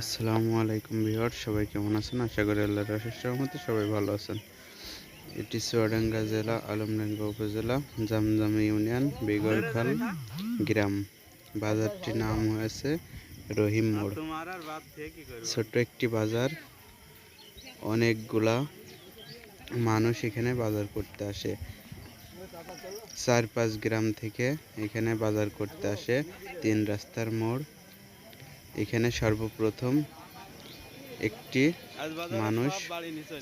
আসসালামু আলাইকুম বিহার সবাই কেমন আছেন? আশা করি আল্লাহর অশেষ রহমতে সবাই ভালো আছেন। এটি চুয়াডাঙ্গা জেলা আলমডাঙ্গা উপজেলা জামজামি ইউনিয়ন বেগরখাল গ্রাম। বাজারটির নাম হয়েছে রহিম মোড়। তোমার আর বাদ থেকে কি করব? ছোট্ট একটি বাজার। অনেকগুলা মানুষ এখানে বাজার করতে আসে। চার পাঁচ গ্রাম থেকে এখানে বাজার করতে আসে। তিন রাস্তার মোড়। এখানে সর্বপ্রথম একটি মানুষ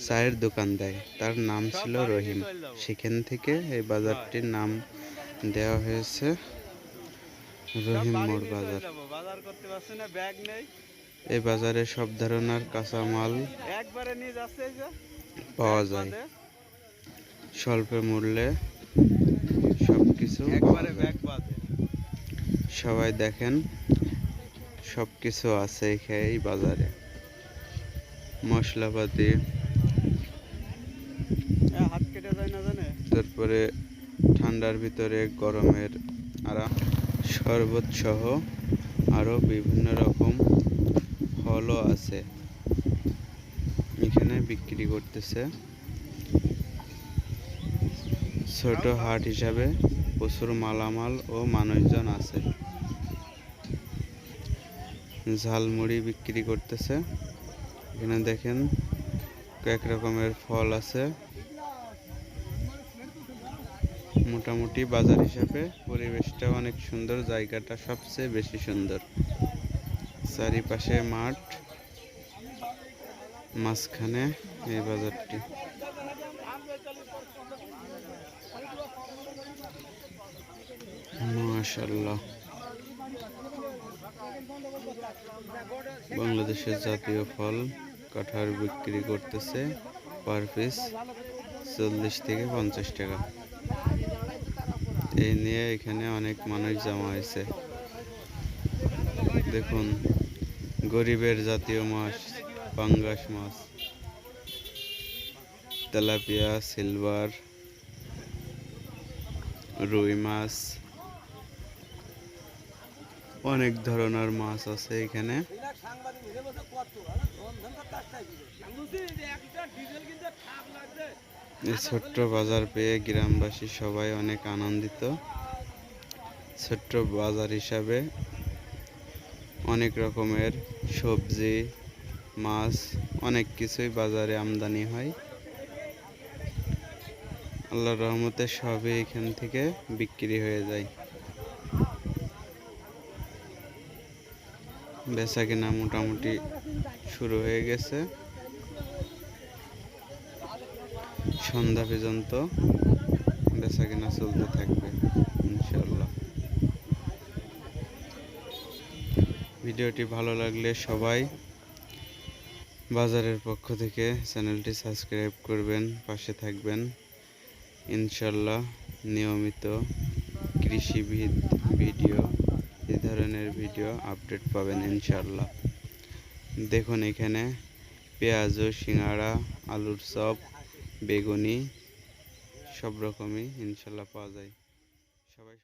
চায়ের দোকান দেয়। তার নাম ছিল রহিম। সেখান থেকে এই বাজারটির নাম দেওয়া হয়েছে রহিম মোড় বাজার। এই বাজারে সব ধরনের কাঁচামাল পাওয়া যায়। স্বল্প মূল্যে সব কিছু একবারে সবাই দেখেন সব কিছু আছে এখানে এই বাজারে। মশলাপাতি। তারপরে ঠান্ডার ভিতরে গরমের আরাম। শরবত সহ আরও বিভিন্ন রকম ফলও আছে। এখানে বিক্রি করতেছে। ছোট হাট হিসাবে প্রচুর মালামাল ও মানুষজন আছে। ঝালমুড়ি বিক্রি করতেছে। এখানে দেখেন কয়েক রকমের ফল আছে। মোটামুটি বাজার হিসাবে পরিবেশটা অনেক সুন্দর, জায়গাটা সবচেয়ে বেশি সুন্দর। চারিপাশে মাঠ, মাঝখানে এই বাজারটি। মাশাল্লাহ বাংলাদেশের জাতীয় ফল কাঁঠাল বিক্রি করতেছে পার পিস চল্লিশ থেকে পঞ্চাশ টাকা। এই নিয়ে এখানে অনেক মানুষ জমা হয়েছে। দেখুন, গরিবের জাতীয় মাছ, পাঙ্গাস মাছ, তেলাপিয়া, সিলভার, রুই মাছ অনেক ধরনের মাছ আছে এখানে। ছোট্ট বাজার পেয়ে গ্রামবাসী সবাই অনেক আনন্দিত। ছোট্ট বাজার হিসাবে অনেক রকমের সবজি, মাছ, অনেক কিছুই বাজারে আমদানি হয়। আল্লাহর রহমতে সবই এখান থেকে বিক্রি হয়ে যায়। বেচা কিনা মোটামুটি শুরু হয়ে গেছে। সন্ধ্যা পর্যন্ত বেচা কিনা চলতে থাকবে ইনশাল্লাহ ভিডিওটি ভালো লাগলে সবাই বাজারের পক্ষ থেকে চ্যানেলটি সাবস্ক্রাইব করবেন, পাশে থাকবেন। ইনশাল্লাহ নিয়মিত কৃষিবিদ ভিডিও ভিডিও আপডেট পাবেন ইনশাল্লাহ দেখুন এখানে পেঁয়াজ, সিঙ্গাড়া, আলুর চপ, বেগুনি সব রকমই ইনশাল্লাহ পাওয়া যায়। সবাই